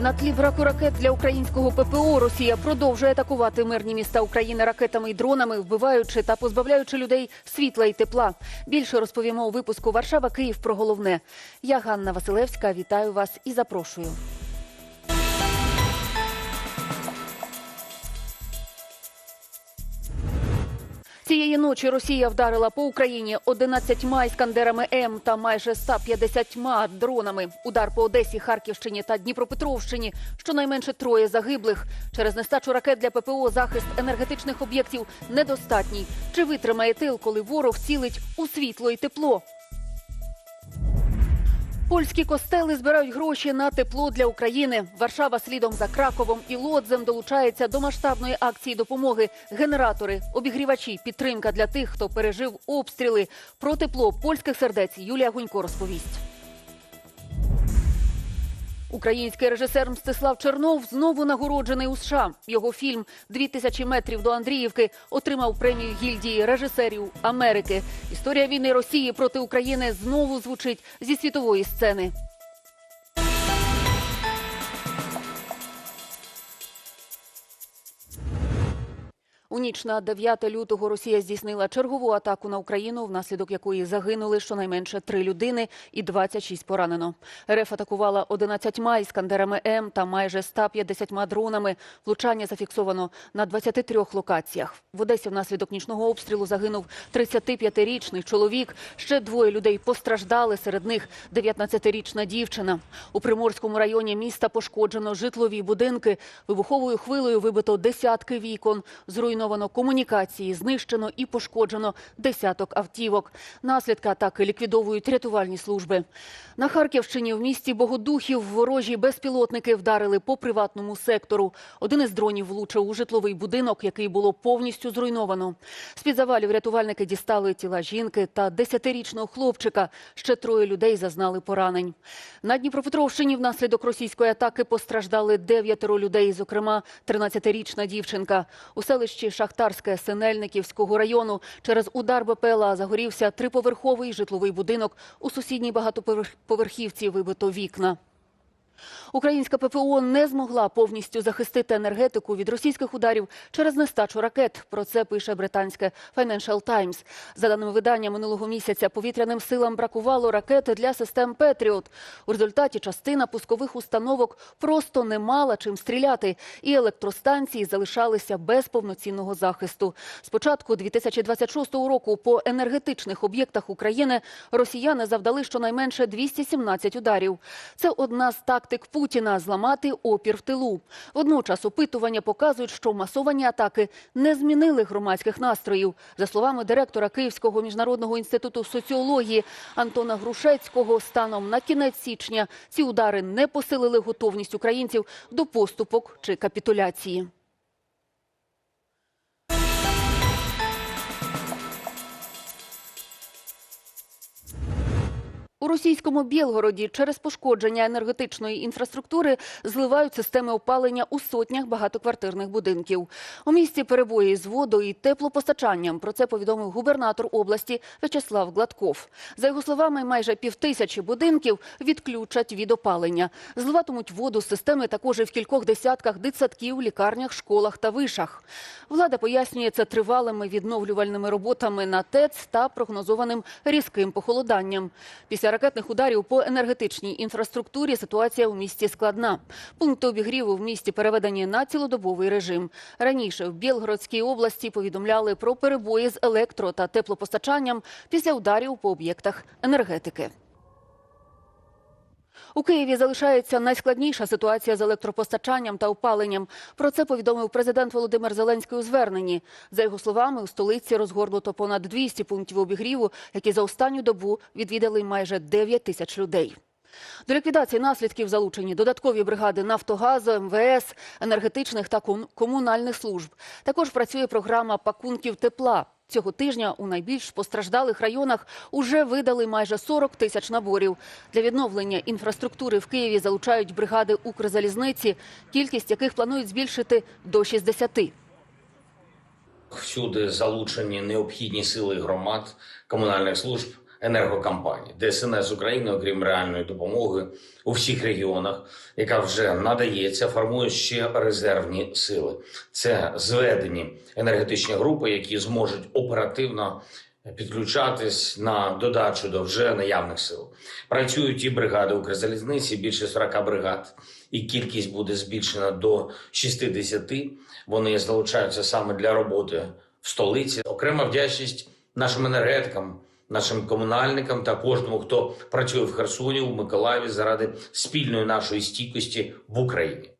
На тлі браку ракет для українського ППО Росія продовжує атакувати мирні міста України ракетами і дронами, вбиваючи та позбавляючи людей світла і тепла. Більше розповімо у випуску Варшава Київ про головне. Я Ганна Василевська. Вітаю вас і запрошую. Цієї ночі Росія вдарила по Україні 11 іскандерами М та майже 150 дронами. Удар по Одесі, Харківщині та Дніпропетровщині. Щонайменше троє загиблих. Через нестачу ракет для ППО захист енергетичних об'єктів недостатній. Чи витримає тил, коли ворог цілить у світло і тепло? Польські костели збирають гроші на тепло для України. Варшава слідом за Краковом і Лодзем долучається до масштабної акції допомоги. Генератори, обігрівачі, підтримка для тих, хто пережив обстріли. Про тепло польських сердець Юлія Гунько розповість. Український режисер Мстислав Чернов знову нагороджений у США. Його фільм «Дві тисячі метрів до Андріївки отримав премію гільдії режисерів Америки. Історія війни Росії проти України знову звучить зі світової сцени. У ніч на 9 лютого Росія здійснила чергову атаку на Україну, внаслідок якої загинули щонайменше три людини і 26 поранено. РФ атакувала 11 іскандерами М та майже 150 дронами. Влучання зафіксовано на 23 локаціях. В Одесі внаслідок нічного обстрілу загинув 35-річний чоловік. Ще двоє людей постраждали. Серед них 19-річна дівчина. У Приморському районі міста пошкоджено житлові будинки. Вибуховою хвилею вибито десятки вікон. Зруйновано комунікації, знищено і пошкоджено десяток автівок. Наслідки атаки ліквідовують рятувальні служби. На Харківщині в місті Богодухів ворожі безпілотники вдарили по приватному сектору. Один із дронів влучив у житловий будинок, який було повністю зруйновано. З-під завалів рятувальники дістали тіла жінки та десятирічного хлопчика. Ще троє людей зазнали поранень. На Дніпропетровщині внаслідок російської атаки постраждали дев'ятеро людей, зокрема 13-річна дівчинка. У селищі Шахтарське Синельниківського району через удар БПЛА загорівся триповерховий житловий будинок. У сусідній багатоповерхівці вибито вікна. Українська ППО не змогла повністю захистити енергетику від російських ударів через нестачу ракет. Про це пише британське Financial Times. За даними видання минулого місяця, повітряним силам бракувало ракети для систем Петріот. У результаті частина пускових установок просто не мала чим стріляти, і електростанції залишалися без повноцінного захисту. З початку 2026 року по енергетичних об'єктах України росіяни завдали щонайменше 217 ударів. Це одна з тактик Путіна зламати опір в тилу. Водночас опитування показують, що масовані атаки не змінили громадських настроїв. За словами директора Київського міжнародного інституту соціології Антона Грушецького, станом на кінець січня ці удари не посилили готовність українців до поступок чи капітуляції. У російському Білгороді через пошкодження енергетичної інфраструктури зливають системи опалення у сотнях багатоквартирних будинків. У місті перебої з водою і теплопостачанням. Про це повідомив губернатор області В'ячеслав Гладков. За його словами, майже півтисячі будинків відключать від опалення. Зливатимуть воду з системи також і в кількох десятках дитсадків, лікарнях, школах та вишах. Влада пояснює це тривалими відновлювальними роботами на ТЕЦ та прогнозованим різким похолоданням. Після ракетних ударів по енергетичній інфраструктурі ситуація у місті складна. Пункти обігріву в місті переведені на цілодобовий режим. Раніше в Білгородській області повідомляли про перебої з електро та теплопостачанням після ударів по об'єктах енергетики. У Києві залишається найскладніша ситуація з електропостачанням та опаленням. Про це повідомив президент Володимир Зеленський у зверненні. За його словами, у столиці розгорнуто понад 200 пунктів обігріву, які за останню добу відвідали майже 9 тисяч людей. До ліквідації наслідків залучені додаткові бригади Нафтогазу, МВС, енергетичних та комунальних служб. Також працює програма пакунків тепла. Цього тижня у найбільш постраждалих районах уже видали майже 40 тисяч наборів. Для відновлення інфраструктури в Києві залучають бригади Укрзалізниці, кількість яких планують збільшити до 60. Всюди залучені необхідні сили громад, комунальних служб, енергокомпаній. ДСНС України, окрім реальної допомоги у всіх регіонах, яка вже надається, формує ще резервні сили. Це зведені енергетичні групи, які зможуть оперативно підключатись на додачу до вже наявних сил. Працюють і бригади Укрзалізниці, більше 40 бригад, і кількість буде збільшена до 60. Вони залучаються саме для роботи в столиці. Окрема вдячність нашим енергетикам, нашим комунальникам та кожному, хто працює в Херсоні, у Миколаєві заради спільної нашої стійкості в Україні.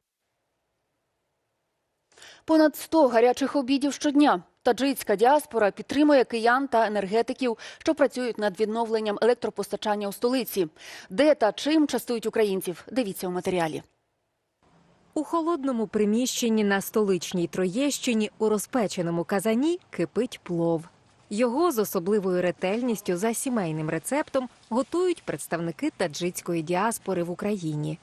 Понад 100 гарячих обідів щодня. Таджицька діаспора підтримує киян та енергетиків, що працюють над відновленням електропостачання у столиці. Де та чим частують українців? Дивіться у матеріалі. У холодному приміщенні на столичній Троєщині у розпеченому казані кипить плов. Його з особливою ретельністю за сімейним рецептом готують представники таджицької діаспори в Україні.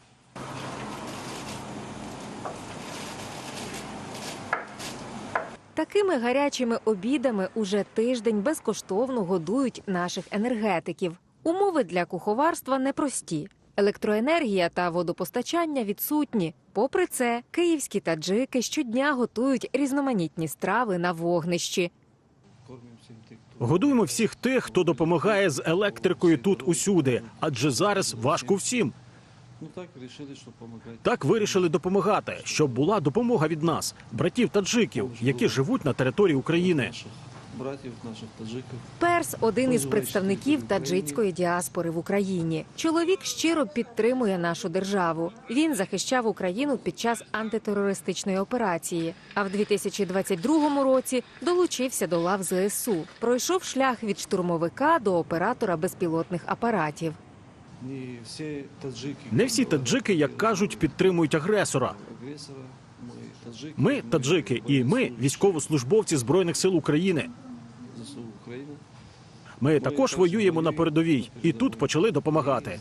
Такими гарячими обідами уже тиждень безкоштовно годують наших енергетиків. Умови для куховарства непрості. Електроенергія та водопостачання відсутні. Попри це, київські таджики щодня готують різноманітні страви на вогнищі. Годуємо всіх тих, хто допомагає з електрикою тут усюди, адже зараз важко всім. Ну так вирішили допомагати, щоб була допомога від нас, братів таджиків, які живуть на території України. Братьев, наших таджиков. Перс один із представників таджицької діаспори в Україні. Чоловік щиро підтримує нашу державу. Він захищав Україну під час антитерористичної операції. А в 2022 році долучився до лав ЗСУ. Пройшов шлях від штурмовика до оператора безпілотних апаратів. Не все таджики. Не всі таджики, як кажуть, підтримують агресора. Агрессора. Мы таджики. Ми таджики, і ми військовослужбовці збройних сил України. Ми також воюємо на передовій, і тут почали допомагати.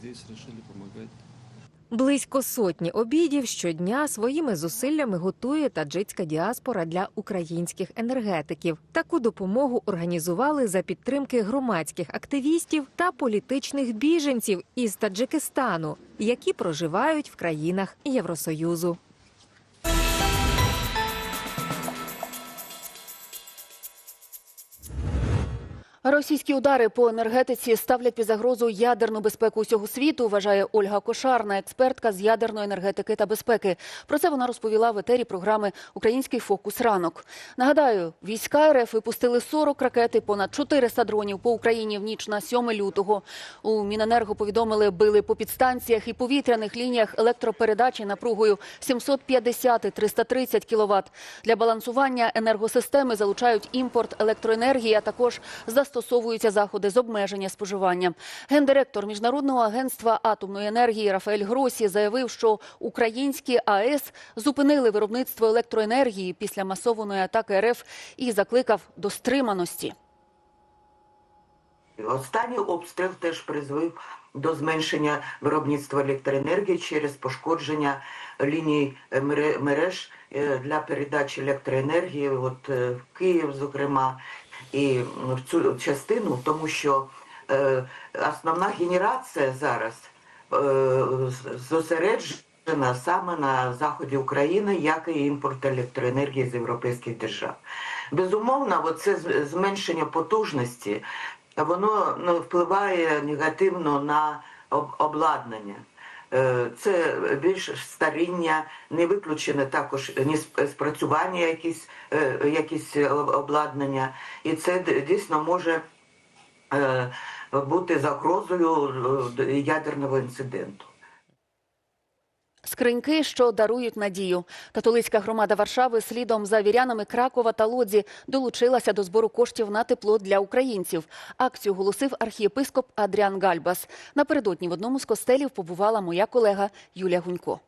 Близько сотні обідів щодня своїми зусиллями готує таджицька діаспора для українських енергетиків. Таку допомогу організували за підтримки громадських активістів та політичних біженців із Таджикистану, які проживають в країнах Євросоюзу. Російські удари по енергетиці ставлять під загрозу ядерну безпеку усього світу, вважає Ольга Кошарна, експертка з ядерної енергетики та безпеки. Про це вона розповіла в етері програми Український фокус ранок. Нагадаю, війська РФ випустили 40 ракет і понад 400 дронів по Україні в ніч на 7 лютого. У Міненерго повідомили, били по підстанціях і повітряних лініях електропередачі напругою 750-330 кВт. Для балансування енергосистеми залучають імпорт електроенергії, а також застосовуються заходи з обмеження споживання. Гендиректор міжнародного агентства атомної енергії Рафаель Гросі заявив, що українські АЕС зупинили виробництво електроенергії після масованої атаки РФ і закликав до стриманості. Останній обстріл теж призвів до зменшення виробництва електроенергії через пошкодження ліній мереж е, для передачі електроенергії, от е, в Київ, зокрема, і в цю частину, тому що е, основна генерація зараз е, зосереджена саме на заході України, як і імпорт електроенергії з європейських держав. Безумовно, це зменшення потужності воно ну, впливає негативно на обладнання. Е, Це більш старіння, не виключене також ні спрацювання якісь, е, якісь обладнання, і це дійсно може е, бути загрозою ядерного інциденту. Скриньки, що дарують надію. Католицька громада Варшави слідом за вірянами Кракова та Лодзі долучилася до збору коштів на тепло для українців. Акцію голосив архієпископ Адріан Гальбас. Напередодні в одному з костелів побувала моя колега Юлія Гунько.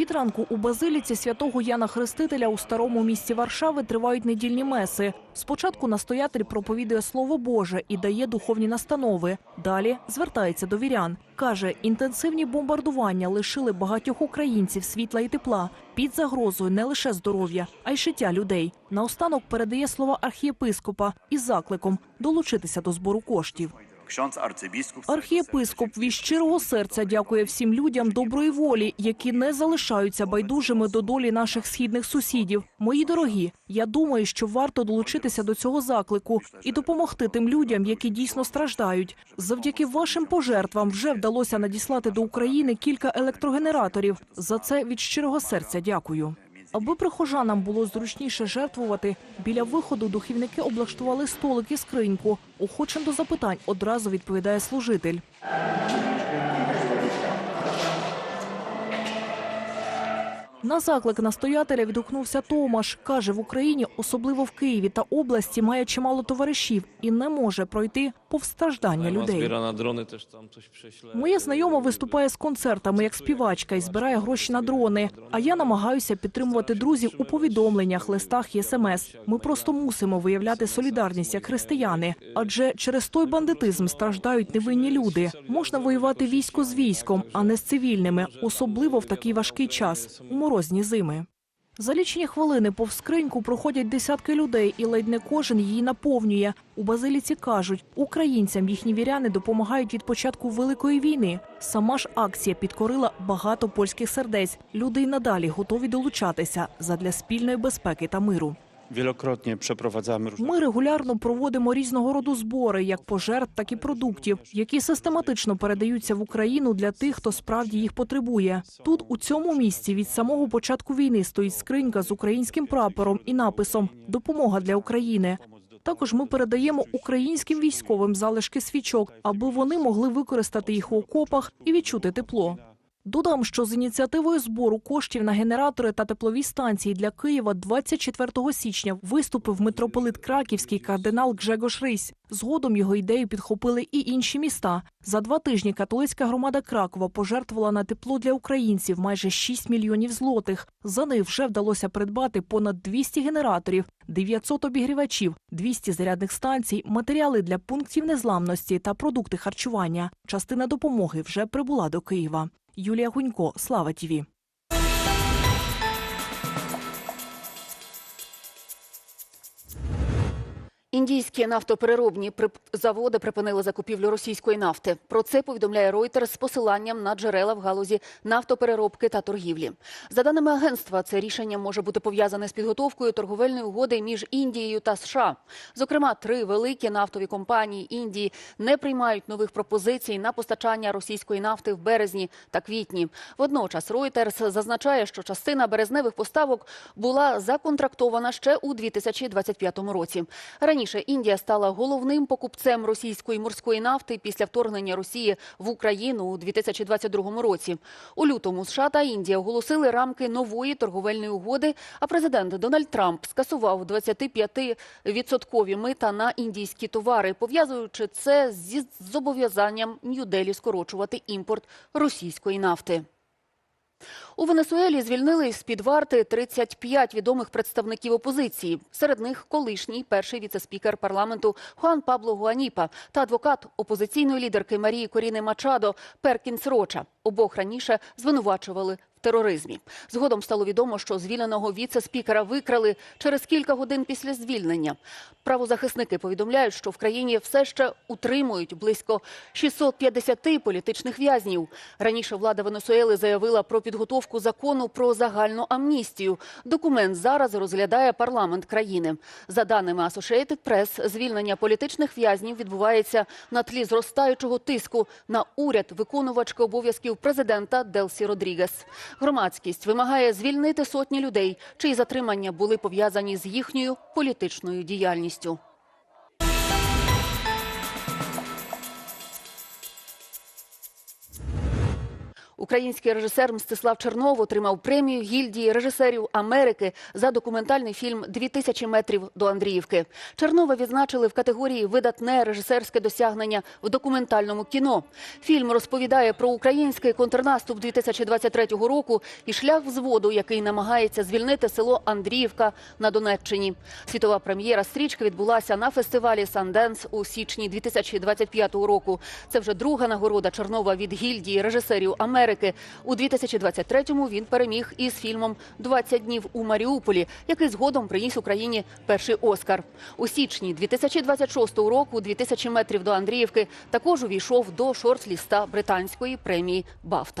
Від ранку у базиліці святого Яна Хрестителя у старому місті Варшави тривають недільні меси. Спочатку настоятель проповідує слово Боже і дає духовні настанови. Далі звертається до вірян. Каже, інтенсивні бомбардування лишили багатьох українців світла і тепла під загрозою не лише здоров'я, а й життя людей. Наостанок передає слова архієпископа із закликом долучитися до збору коштів. Архієпископ від щирого серця дякує всім людям доброї волі, які не залишаються байдужими до долі наших східних сусідів. Мої дорогі, я думаю, що варто долучитися до цього заклику і допомогти тим людям, які дійсно страждають. Завдяки вашим пожертвам вже вдалося надіслати до України кілька електрогенераторів. За це від щирого серця дякую. Аби прихожанам було зручніше жертвувати, біля виходу духівники облаштували столик і скриньку. Охочим до запитань одразу відповідає служитель. На заклик настоятеля відгукнувся Томаш. Каже, в Україні, особливо в Києві та області, має чимало товаришів і не може пройти повстраждання людей. Моя знайома виступає з концертами як співачка і збирає гроші на дрони. А я намагаюся підтримувати друзів у повідомленнях, листах і смс. Ми просто мусимо виявляти солідарність як християни, адже через той бандитизм страждають невинні люди. Можна воювати військо з військом, а не з цивільними, особливо в такий важкий час у морозні зими. За лічені хвилини повз скриньку проходять десятки людей, і ледь не кожен її наповнює. У базиліці кажуть, українцям їхні віряни допомагають від початку великої війни. Сама ж акція підкорила багато польських сердець. Люди й надалі готові долучатися задля спільної безпеки та миру. Ми регулярно проводимо різного роду збори, як пожертв, так і продуктів, які систематично передаються в Україну для тих, хто справді їх потребує. Тут, у цьому місці, від самого початку війни стоїть скринька з українським прапором і написом Допомога для України. Також ми передаємо українським військовим залишки свічок, аби вони могли використати їх у окопах і відчути тепло. Додам, що з ініціативою збору коштів на генератори та теплові станції для Києва 24 січня виступив митрополит Краківський кардинал Гжегош Рись. Згодом його ідею підхопили і інші міста. За два тижні католицька громада Кракова пожертвувала на тепло для українців майже 6 мільйонів злотих. За них вже вдалося придбати понад 200 генераторів, 900 обігрівачів, 200 зарядних станцій, матеріали для пунктів незламності та продукти харчування. Частина допомоги вже прибула до Києва. Юлія Гунько, Слава ТІВІ. Індійські нафтопереробні заводи припинили закупівлю російської нафти. Про це повідомляє Reuters з посиланням на джерела в галузі нафтопереробки та торгівлі. За даними агентства, це рішення може бути пов'язане з підготовкою торговельної угоди між Індією та США. Зокрема, три великі нафтові компанії Індії не приймають нових пропозицій на постачання російської нафти в березні та квітні. Водночас Reuters зазначає, що частина березневих поставок була законтрактована ще у 2025 році. Індія стала головним покупцем російської морської нафти після вторгнення Росії в Україну у 2022 році. У лютому США та Індія оголосили рамки нової торговельної угоди. А президент Дональд Трамп скасував 25-відсоткові мита на індійські товари, пов'язуючи це зі зобов'язанням Нью-Делі скорочувати імпорт російської нафти. У Венесуелі звільнили з під варти 35 відомих представників опозиції. Серед них колишній перший віцеспікер парламенту Хуан Пабло Гуаніпа та адвокат опозиційної лідерки Марії Коріни Мачадо Перкінс Роча. Обох раніше звинувачували тероризмі. Згодом стало відомо, що звільненого віце-спікера викрали через кілька годин після звільнення. Правозахисники повідомляють, що в країні все ще утримують близько 650 політичних в'язнів. Раніше влада Венесуели заявила про підготовку закону про загальну амністію. Документ зараз розглядає парламент країни. За даними Associated Press, звільнення політичних в'язнів відбувається на тлі зростаючого тиску на уряд виконувачки обов'язків президента Делсі Родрігес. Громадськість вимагає звільнити сотні людей, чиї затримання були пов'язані з їхньою політичною діяльністю. Український режисер Мстислав Чернов отримав премію гільдії режисерів Америки за документальний фільм «2000 метрів до Андріївки. Чернова відзначили в категорії видатне режисерське досягнення в документальному кіно. Фільм розповідає про український контрнаступ 2023 року і шлях взводу, який намагається звільнити село Андріївка на Донеччині. Світова прем'єра стрічки відбулася на фестивалі Санденс у січні 2025 року. Це вже друга нагорода Чернова від гільдії режисерів Америки. У 2023-му він переміг із фільмом «20 днів у Маріуполі, який згодом приніс Україні перший Оскар. У січні 2026 року «2000 метрів до Андріївки також увійшов до шорт-ліста британської премії Бафта.